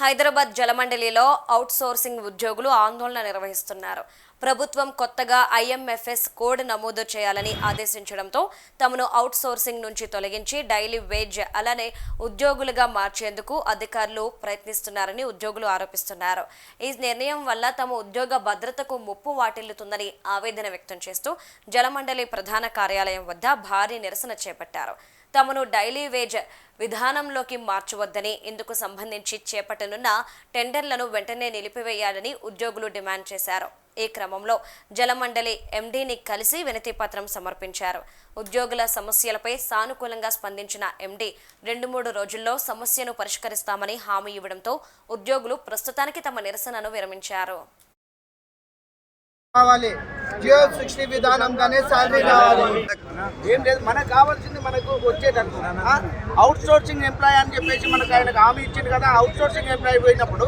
Hyderabad జలమండలిలో out sourcing ఉద్యోగులు ఆందోళన నిర్వహిస్తున్నారు. ప్రభుత్వం కొత్తగా ఐఎంఎఫ్ఎస్ కోడ్ నమోదు చేయాలని ఆదేశించడంతో తమను అవుట్ సోర్సింగ్ నుంచి తొలగించి డైలీ వేజ్ అలానే ఉద్యోగులుగా మార్చేందుకు అధికారులు ప్రయత్నిస్తున్నారని ఉద్యోగులు ఆరోపిస్తున్నారు. ఈ నిర్ణయం వల్ల తమ ఉద్యోగ భద్రతకు ముప్పు వాటిల్లుతుందని ఆవేదన వ్యక్తం చేస్తూ జలమండలి ప్రధాన కార్యాలయం వద్ద భారీ నిరసన చేపట్టారు. తమను డైలీ వేజ్ విధానంలోకి మార్చవద్దని ఇందుకు సంబంధించి చేపట్టనున్న టెండర్లను వెంటనే నిలిపివేయాలని ఉద్యోగులు డిమాండ్ చేశారు. ఈ క్రమంలో జలమండలి ఎండీని కలిసి వినతి పత్రం సమర్పించారు. ఉద్యోగుల సమస్యలపై సానుకూలంగా స్పందించిన ఎండీ రెండు మూడు రోజుల్లో సమస్యను పరిష్కరిస్తామని హామీ ఇవ్వడంతో ఉద్యోగులు ప్రస్తుతానికి తమ నిరసనను విరమించారు. జియో సిక్స్టీ విధానంగానే శాలరీ కావాలి. ఏం లేదు మనకు కావాల్సింది మనకు వచ్చేటట్టు. అవుట్ సోర్సింగ్ ఎంప్లాయ్ అని చెప్పేసి మనకు ఆయనకు హామీ ఇచ్చింది కదా అవుట్ సోర్సింగ్ ఎంప్లాయ్ పోయినప్పుడు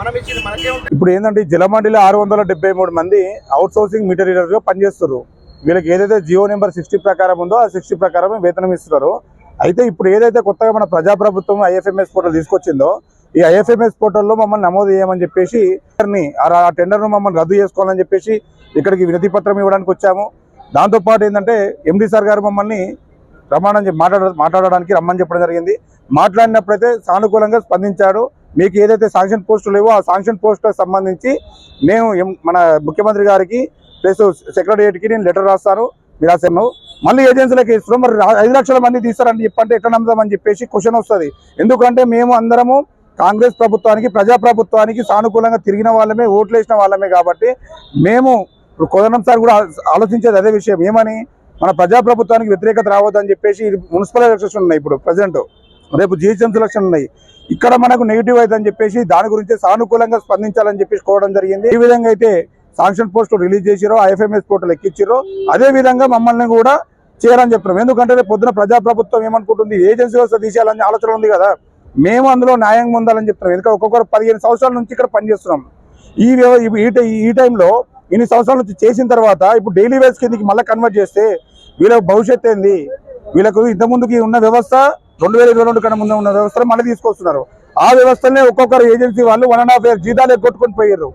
మనం ఇచ్చింది మనకే ఉంటుంది. ఇప్పుడు ఏంటంటే ఈ ఆరు వందల డెబ్బై మూడు మంది అవుట్ సోర్సింగ్ మీటర్ రీడర్గా పనిచేస్తారు వీళ్ళకి ఏదైతే జియో నెంబర్ సిక్స్టీ ప్రకారం ఉందో ఆ సిక్స్టీ ప్రకారమే వేతనం ఇస్తున్నారు. అయితే ఇప్పుడు ఏదైతే కొత్తగా మన ప్రజాప్రభుత్వం ఐఎఫ్ఎంఎస్ పోర్టల్ తీసుకొచ్చిందో ఈ ఐఎఫ్ఎంఎస్ పోర్టల్లో మమ్మల్ని నమోదు చేయమని చెప్పేసి ఆ టెండర్ను మమ్మల్ని రద్దు చేసుకోవాలని చెప్పేసి ఇక్కడికి వినతి పత్రం ఇవ్వడానికి వచ్చాము. దాంతోపాటు ఏంటంటే ఎండి సార్ గారు మమ్మల్ని రమ్మని మాట్లాడ మాట్లాడడానికి రమ్మని చెప్పడం జరిగింది. మాట్లాడినప్పుడైతే సానుకూలంగా స్పందించాడు. మీకు ఏదైతే శాంక్షన్ పోస్టులు లేవో ఆ శాంక్షన్ పోస్టులకు సంబంధించి మేము మన ముఖ్యమంత్రి గారికి ప్లస్ సెక్రటరియట్కి నేను లెటర్ రాస్తాను. మీరు రాశాను మళ్ళీ ఏజెన్సీలకు ఇస్తున్నాం. మరి ఐదు లక్షల మంది తీస్తారని చెప్పంటే ఎట్లా నమ్ముదామని చెప్పేసి క్వశ్చన్ వస్తుంది. ఎందుకంటే మేము అందరము కాంగ్రెస్ ప్రభుత్వానికి ప్రజా ప్రభుత్వానికి సానుకూలంగా తిరిగిన వాళ్ళమే ఓట్లు వేసిన వాళ్ళమే కాబట్టి మేము ఇప్పుడు కోదనం సార్ కూడా ఆలోచించేది అదే విషయం. ఏమని? మన ప్రజా ప్రభుత్వానికి వ్యతిరేకత రావద్దని చెప్పేసి ఇది మున్సిపల్ ఎలక్షన్స్ ఉన్నాయి ఇప్పుడు ప్రజెంట్. రేపు జీహెచ్ఎంసీ ఎలక్షన్ ఉన్నాయి. ఇక్కడ మనకు నెగిటివ్ అవుతుందని చెప్పేసి దాని గురించి సానుకూలంగా స్పందించాలని చెప్పేసి కోవడం జరిగింది. ఈ విధంగా అయితే శాంక్షన్ పోస్టు రిలీజ్ చేసిరో ఐఎఫ్ఎంఎస్ పోర్టల్ ఎక్కించిరో అదే విధంగా మమ్మల్ని కూడా చేయాలని చెప్తున్నాం. ఎందుకంటే రేపు పొద్దున ప్రజా ప్రభుత్వం ఏమనుకుంటుంది? ఏజెన్సీ వ్యవస్థ తీసేయాలని ఆలోచన ఉంది కదా. మేము అందులో న్యాయంగా ఉండాలని చెప్తున్నాం. ఎందుకంటే ఒక్కొక్కరు పదిహేను సంవత్సరాల నుంచి ఇక్కడ పనిచేస్తున్నాం. ఈ ఈ ఈ టైంలో ఇన్ని సంవత్సరాల నుంచి చేసిన తర్వాత ఇప్పుడు డైలీ వేస్ కిందకి మళ్ళీ కన్వర్ట్ చేస్తే వీళ్ళ భవిష్యత్ ఏంది? వీళ్ళకు ఇంతకుముందుకి ఉన్న వ్యవస్థ రెండు వేల ఇరవై రెండు కన్నా ముందు ఉన్న వ్యవస్థను మళ్ళీ తీసుకొస్తున్నారు. ఆ వ్యవస్థలనే ఒక్కొక్కరు ఏజెన్సీ వాళ్ళు వన్ అండ్ హాఫ్ ఇయర్ జీతాలు ఎగ్గొట్టుకొని పోయారు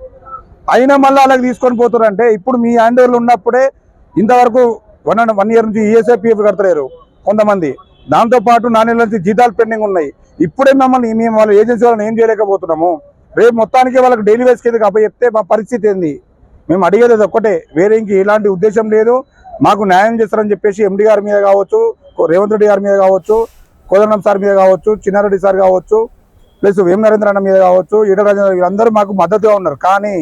అయినా మళ్ళీ అలాగే తీసుకొని పోతున్నారు అంటే ఇప్పుడు మీ హ్యాండ్ ఉన్నప్పుడే ఇంతవరకు వన్ అండ్ వన్ ఇయర్ నుంచి ఈఎస్ఐపిఎఫ్ కడతలేరు కొంతమంది. దాంతో పాటు నుంచి జీతాలు పెండింగ్ ఉన్నాయి. ఇప్పుడే మమ్మల్ని మేము వాళ్ళ ఏజెన్సీ వాళ్ళని ఏం చేయలేకపోతున్నాము? రేపు మొత్తానికి వాళ్ళకి డైలీ వేస్ కిందకి అప్పచెప్తే మా పరిస్థితి ఏంది? మేము అడిగేది ఒక్కటే. వేరే ఇంక ఎలాంటి ఉద్దేశం లేదు. మాకు న్యాయం చేస్తారని చెప్పేసి ఎండి గారి మీద కావచ్చు రేవంత్ రెడ్డి గారి మీద కావచ్చు కోదండం సార్ మీద కావచ్చు చిన్నారెడ్డి సార్ కావచ్చు ప్లస్ వేమ నరేంద్ర అన్న మీద కావచ్చు ఈడ రాజేంద్ర వీళ్ళందరూ మాకు మద్దతుగా ఉన్నారు. కానీ